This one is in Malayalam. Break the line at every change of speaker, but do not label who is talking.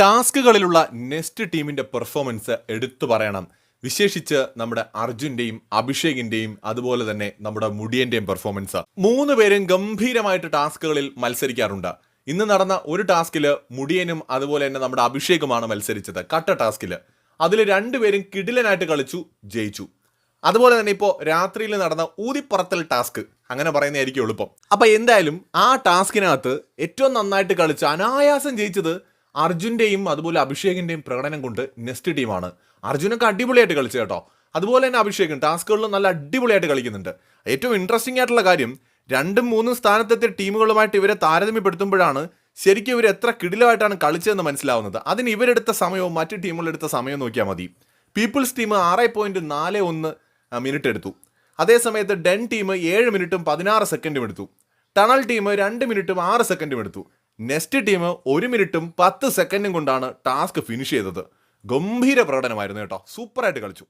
ടാസ്കുകളിലുള്ള നെസ്റ്റ് ടീമിന്റെ പെർഫോമൻസ് എടുത്തു പറയണം. വിശേഷിച്ച് നമ്മുടെ അർജുന്റെയും അഭിഷേകിന്റെയും അതുപോലെ തന്നെ നമ്മുടെ മുടിയന്റെയും പെർഫോമൻസ്. മൂന്ന് പേരും ഗംഭീരമായിട്ട് ടാസ്കുകളിൽ മത്സരിക്കാറുണ്ട്. ഇന്ന് നടന്ന ഒരു ടാസ്കിൽ മുടിയനും അതുപോലെ തന്നെ നമ്മുടെ അഭിഷേകുമാണ് മത്സരിച്ചത് കട്ട ടാസ്കിൽ അതിൽ രണ്ടുപേരും കിടിലനായിട്ട് കളിച്ചു ജയിച്ചു. അതുപോലെ തന്നെ ഇപ്പോൾ രാത്രിയിൽ നടന്ന ഊതിപ്പറത്തൽ ടാസ്ക് അങ്ങനെ പറയുന്നതായിരിക്കും എളുപ്പം. അപ്പോൾ എന്തായാലും ആ ടാസ്കിനകത്ത് ഏറ്റവും നന്നായിട്ട് കളിച്ച് അനായാസം ജയിച്ചത് അർജുന്റെയും അതുപോലെ അഭിഷേകിന്റെയും പ്രകടനം കൊണ്ട് നെസ്റ്റ് ടീമാണ്. അർജുനൊക്കെ അടിപൊളിയായിട്ട് കളിച്ചു കേട്ടോ. അതുപോലെ തന്നെ അഭിഷേകും ടാസ്കുകളിലും നല്ല അടിപൊളിയായിട്ട് കളിക്കുന്നുണ്ട്. ഏറ്റവും ഇൻട്രസ്റ്റിംഗ് ആയിട്ടുള്ള കാര്യം രണ്ടും മൂന്നും സ്ഥാനത്തെത്തിയ ടീമുകളുമായിട്ട് ഇവരെ താരതമ്യപ്പെടുത്തുമ്പോഴാണ് ശരിക്കും ഇവർ എത്ര കിടിലമായിട്ടാണ് കളിച്ചതെന്ന് മനസ്സിലാവുന്നത്. അതിന് ഇവരെടുത്ത സമയവും മറ്റ് ടീമുകളെടുത്ത സമയവും നോക്കിയാൽ മതി. പീപ്പിൾസ് ടീം ആറ് പോയിന്റ് നാല് ഒന്ന് മിനിറ്റ് എടുത്തു. അതേസമയത്ത് ഡെൻ ടീം ഏഴ് മിനിറ്റും പതിനാറ് സെക്കൻഡും എടുത്തു. ടണൽ ടീം രണ്ട് മിനിറ്റും ആറ് സെക്കൻഡും എടുത്തു. നെക്സ്റ്റ് ടീം ഒരു മിനിറ്റും പത്ത് സെക്കൻഡും കൊണ്ടാണ് ടാസ്ക് ഫിനിഷ് ചെയ്തത്. ഗംഭീര പ്രകടനമായിരുന്നു കേട്ടോ. സൂപ്പറായിട്ട് കളിച്ചു.